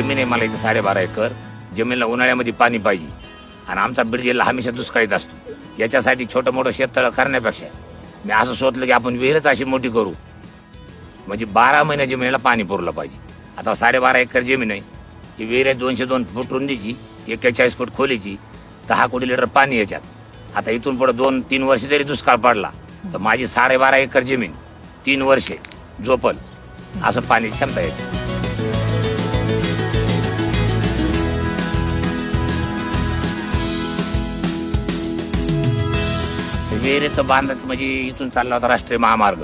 जमीन आहे मला इथे साडेबारा एकर जमिनीला उन्हाळ्यामध्ये पाणी पाहिजे. आणि आमचा बीड जिल्हा हमेशा दुष्काळीत असतो. याच्यासाठी छोटं मोठं शेततळं करण्यापेक्षा मी असं सोचलं की आपण विहीरच अशी मोठी करू. म्हणजे बारा महिने जमिनीला पाणी पुरलं पाहिजे. आता साडेबारा एकर जमीन आहे. ही विहीर आहे दोनशे दोन फूट रुंदीची एक्केचाळीस फूट खोलीची दहा कोटी लिटर पाणी याच्यात. आता इथून पुढे दोन तीन वर्ष जरी दुष्काळ पडला तर माझी साडेबारा एकर जमीन तीन वर्षे झोपल. असं पाणी क्षमता येते. विहिरीचं बांधायचं म्हणजे इथून चालला होता राष्ट्रीय महामार्ग.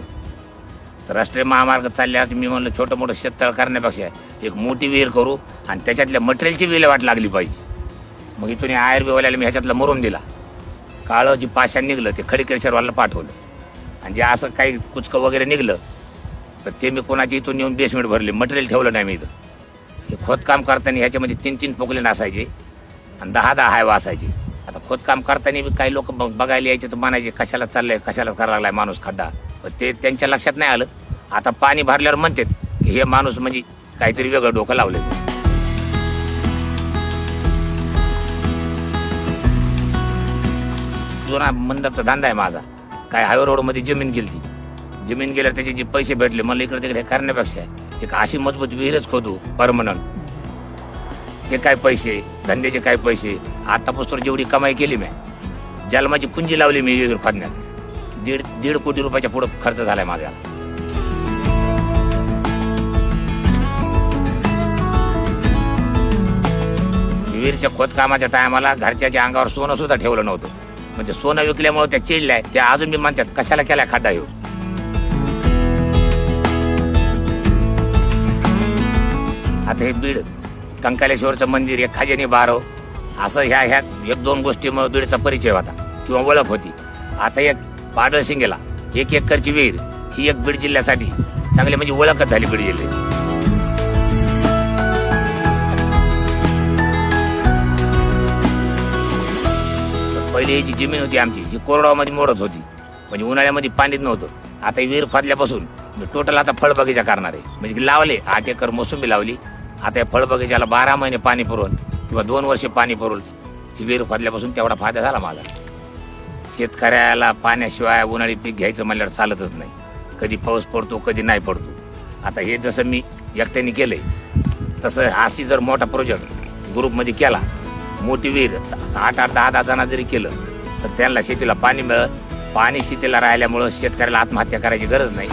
तर राष्ट्रीय महामार्ग चालल्यावर मी म्हणलं छोटं मोठं शेततळ करण्यापेक्षा एक मोठी विहीर करू आणि त्याच्यातल्या मटेरियलची विल्हेवाट लागली पाहिजे. मग इथून या आयुर्वेवाल्याला मी ह्याच्यातलं मरून दिला. काळं जी पाशान निघलं ते खडीकेश्वरवाला पाठवलं. आणि जे असं काही कुचकं वगैरे निघलं तर ते मी कोणाच्या इथून येऊन बेसमेंट भरले. मटेरियल ठेवलं नाही मी इथं. हे खोदकाम करताना ह्याच्यामध्ये तीन तीन पोकले नसायचे आणि दहा दहा हायवा असायचे. आता खोदकाम करताना बी काही लोक बघायला यायचे तर म्हणायचे कशाला चाललंय? कशाला करायला लागलाय माणूस खड्डा? ते त्यांच्या लक्षात नाही आलं. आता पाणी भरल्यावर म्हणतात की हे माणूस म्हणजे काहीतरी वेगळं डोकं लावलंय. जुना मंडपचा धंदा आहे माझा. काय हायवे रोडमध्ये जमीन गेलती. जमीन गेल्यावर त्याचे जे पैसे भेटले मला इकडे तिकडे करण्यापेक्षा एक अशी मजबूत विहीरच खोदू परमनंट. ते काय पैसे? धंद्याचे काय पैसे? आतापासून जेवढी कमाई केली मी जन्माची पुंजी लावली मी फादण्यात दीड दीड कोटी रुपयाच्या पुढे खर्च झालाय माझा. विहीरच्या खोदकामाच्या टायमाला घरच्याच्या अंगावर सोनं सुद्धा ठेवलं नव्हतं. म्हणजे सोनं विकल्यामुळे त्या चिडल्या त्या अजून मी म्हणतात कशाला केला खड्डा येऊ आता हे बीड कंकालेश्वरचं मंदिर एक खाजेनी बारव असं ह्या ह्या एक दोन गोष्टी बीडचा परिचय होता किंवा ओळख होती. आता एक पाडळसिंगेला एक एकरची विहीर ही एक बीड जिल्ह्यासाठी चांगली म्हणजे ओळखच झाली बीड जिल्ह्याची. पहिली जी जमीन होती आमची ही कोरडावामध्ये मोडत होती. म्हणजे उन्हाळ्यामध्ये पाणीच नव्हतं. आता विहीर फादल्यापासून टोटल म्हणजे आता फळबगीचा करणार आहे म्हणजे लावले आठ एकर मोसंबी लावली आता या फळबगीच्याला बारा महिने पाणी पुरवून किंवा दोन वर्षे पाणी पुरवून ती विहीर खोदल्यापासून तेवढा फायदा झाला माझा. शेतकऱ्याला पाण्याशिवाय उन्हाळी पीक घ्यायचं म्हणल्यावर चालतच नाही. कधी पाऊस पडतो कधी नाही पडतो. आता हे जसं मी एकट्याने केलंय तसं अशी जर मोठा प्रोजेक्ट ग्रुपमध्ये केला मोठी विहीर आठ आठ दहा दहा जणांना जरी केलं तर त्यांना शेतीला पाणी मिळत पाणी शेतीला राहिल्यामुळं शेतकऱ्याला आत्महत्या करायची गरज नाही.